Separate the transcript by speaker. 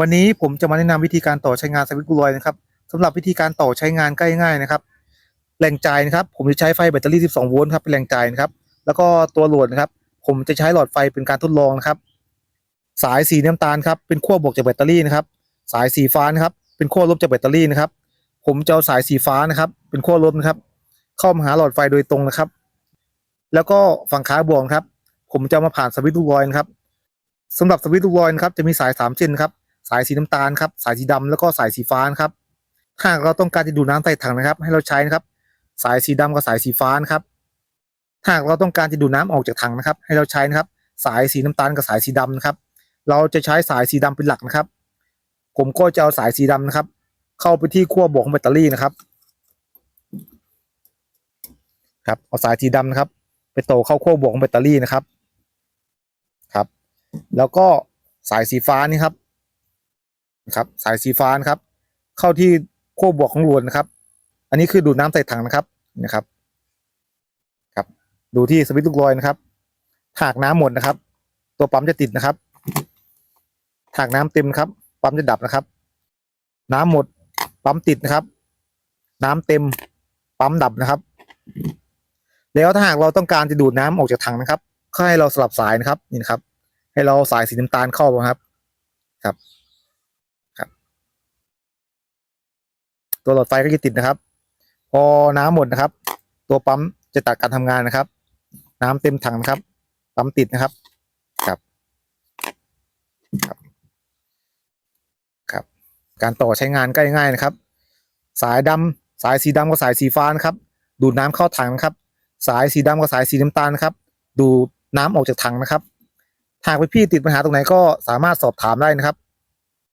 Speaker 1: วันนี้ผมจะมาแนะนำวิธีการต่อใช้งานสวิตช์กูลอยนะครับสำหรับวิธีการต่อใช้งานใกล้ง่ายนะครับแรงจ่ายนะครับผมจะใช้ไฟแบตเตอรี่ 12 โวลต์ครับเป็นแรงจ่ายนะครับ แล้วก็ตัวโหลดนะครับ ผมจะใช้หลอดไฟเป็นการทดลองนะครับ สายสีน้ำตาลครับเป็นขั้วบวกจากแบตเตอรี่นะครับ สายสีฟ้านะครับ เป็นขั้วลบจากแบตเตอรี่นะครับ ผมจะเอาสายสีฟ้านะครับ เป็นขั้วลบนะครับ เข้ามาหาหลอดไฟโดยตรงนะครับ แล้วก็ฝั่งขาบวกครับ ผมจะมาผ่านสวิตช์ลูกลอยนะครับสำหรับสวิตช์ลูกลอยนะครับจะมีสายสามเส้นครับ สายสีน้ำตาลครับสายสีดำแล้วก็สายสีฟ้านครับหากเราต้องการจะดูดน้ำใส่ถังนะครับ ให้เราใช้นะครับ สายสีดำกับสายสีฟ้านะครับหากเราต้องการจะดูดน้ำออกจากถังนะครับ ให้เราใช้นะครับ สายสีน้ำตาลกับสายสีดำนะครับ เราจะใช้สายสีดำเป็นหลักนะครับ ผมก็จะเอาสายสีดำนะครับ เข้าไปที่ขั้วบวกของแบตเตอรี่นะครับ ครับเอาสายสีดำนะครับ ไปโตเข้าขั้วบวกของแบตเตอรี่นะครับครับ แล้วก็สายสีฟ้านี่ครับ นะครับสายสีฟ้านะครับ เข้าที่ขั้วบวกของลวนนะครับ อันนี้คือดูดน้ำใส่ถังนะครับนะครับ ครับ ดูที่สวิตช์ลูกลอยนะครับถากน้ำหมดนะครับ ตัวปั๊มจะติดนะครับถากน้ำเต็มครับ ปั๊มจะดับนะครับ น้ำหมด ปั๊มติดนะครับ น้ำเต็ม ปั๊มดับนะครับ แล้วถ้าหากเราต้องการจะดูดน้ำออกจากถังนะครับก็ให้เราสลับสายนะครับนี่นะครับ ให้เราสายสีน้ำตาลเข้าครับ ครับ ตัวหลอดไฟก็จะติดนะครับ พอน้ำหมดนะครับ ตัวปั๊มจะตัดการทำงานนะครับ น้ำเต็มถังนะครับ ปั๊มติดนะครับครับครับครับ การต่อใช้งานก็ง่ายนะครับ สายดำสายสีดำกับสายสีฟ้านะครับ ดูดน้ำเข้าถังนะครับ สายสีดำกับสายสีน้ำตาลนะครับ ดูดน้ำออกจากถังนะครับหากพี่ๆติดปัญหาตรงไหนก็สามารถสอบถามได้นะครับ